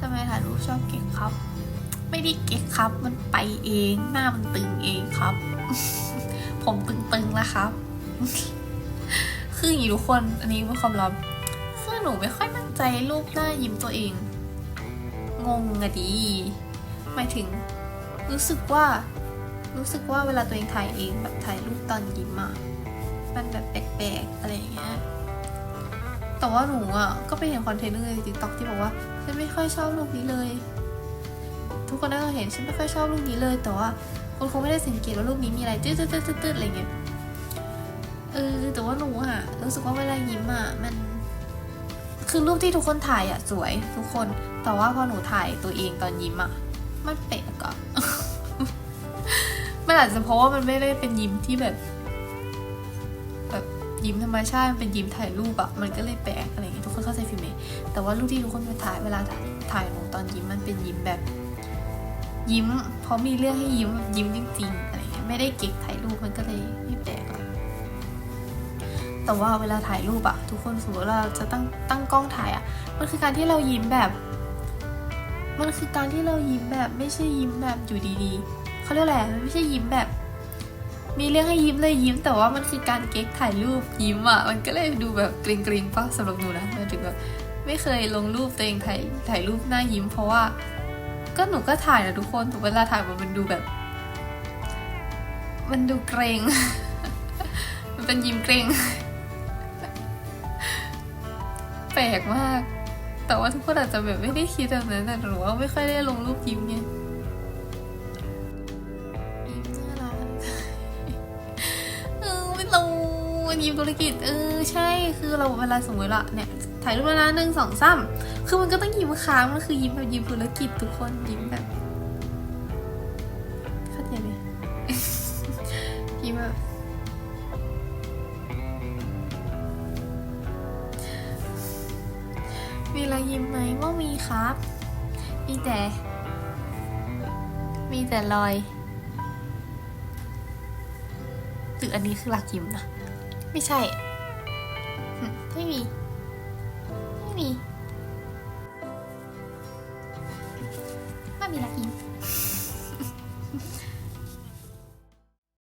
ทำไมถ่ายรูปชอบเก๊กครับ ไม่ได้เก๊กครับ มันไปเอง หน้ามันตึงเองครับ ผมตึงๆแล้วครับ คืออย่างนี้ทุกคน อันนี้เป็นความลับคือหนูไม่ค่อยมั่นใจรูปหน้ายิ้มตัวเอง งงอะดีหมายถึง รู้สึกว่า รู้สึกว่าเวลาตัวเองถ่ายเองแบบถ่ายรูปตอนยิ้มอะมันแบบแปลกๆอะไรอย่างเงี้ย แต่ว่าหนูอะก็ไปเห็นคอนเทนต์ในติ๊กต็อกที่บอกว่าฉันไม่ค่อยชอบรูปนี้เลย ทุกคนน่าจะเห็นฉันไม่ค่อยชอบรูปนี้เลย แต่ว่าคนคงไม่ได้สังเกตว่ารูปนี้มีอะไรตืดตืดตืดตืดอะไรเงี้ยเออแต่ว่าหนูอะรู้สึกว่าเวลายิ้มอะมัน คือรูปที่ทุกคนถ่ายอะสวยทุกคน แต่ว่าพอหนูถ่ายตัวเองตอนยิ้มอะมันแปลกอะมันอาจจะเพราะว่ามันไม่ได้เป็นยิ้มที่แบบ ยิ้มธรรมชาติมันเป็นยิ้มถ่ายรูปอะมันก็เลยแปลกอะไรอย่างเงี้ยทุกคนเข้าใจฟิล์มไหมแต่ว่ารูปที่ทุกคนไปถ่ายเวลาถ่ายถ่ายหนูตอนยิ้มมันเป็นยิ้มแบบ ยิ้ม เพราะมีเรื่องให้ยิ้มยิ้มจริงๆอะไรเงี้ยไม่ได้เก๊กถ่ายรูปมันก็เลยไม่แปลกอะแต่ว่าเวลาถ่ายรูปอะทุกคนสมมติเราจะตั้งตั้งกล้องถ่ายอะมันคือการที่เรายิ้มแบบ มันคือการที่เรายิ้มแบบไม่ใช่ยิ้มแบบอยู่ดีๆเขาเรียกอะไรมันไม่ใช่ยิ้มแบบ มีเรื่องให้ยิ้มเลยยิ้ม แต่ว่ามันคือการเก๊กถ่ายรูปยิ้มอะมันก็เลยดูแบบเกรงๆป่ะสำหรับหนูนะมันถึงแบบไม่เคยลงรูปตัวเองถ่ายถ่ายรูปหน้ายิ้ม เพราะว่า ก็หนูก็ถ่ายนะทุกคนแต่เวลาถ่ายมันมันดูแบบ มันดูเกรง มันเป็นยิ้มเกรงแปลกมาก แต่ว่าทุกคนอาจจะแบบไม่ได้คิดแบบนั้นแต่หนูว่าไม่ค่อยได้ลงรูปยิ้มไง มันยิ้มธุรกิจ เออใช่คือเราเวลาสมมติละเนี่ยถ่ายรูปแล้วนะหนึ่งสองสามคือมันก็ต้องยิ้มค้างมันคือยิ้มแบบยิ้มธุรกิจทุกคนยิ้มแบบเข้าใจไหมยิ้มแบบมีอะไรยิ้มไหมว่ามีครับ มีแต่ มีแต่รอยหรืออันนี้คือหลักยิ้มนะ ไม่ใช่ ไม่มี ไม่มี ไม่มีละอิน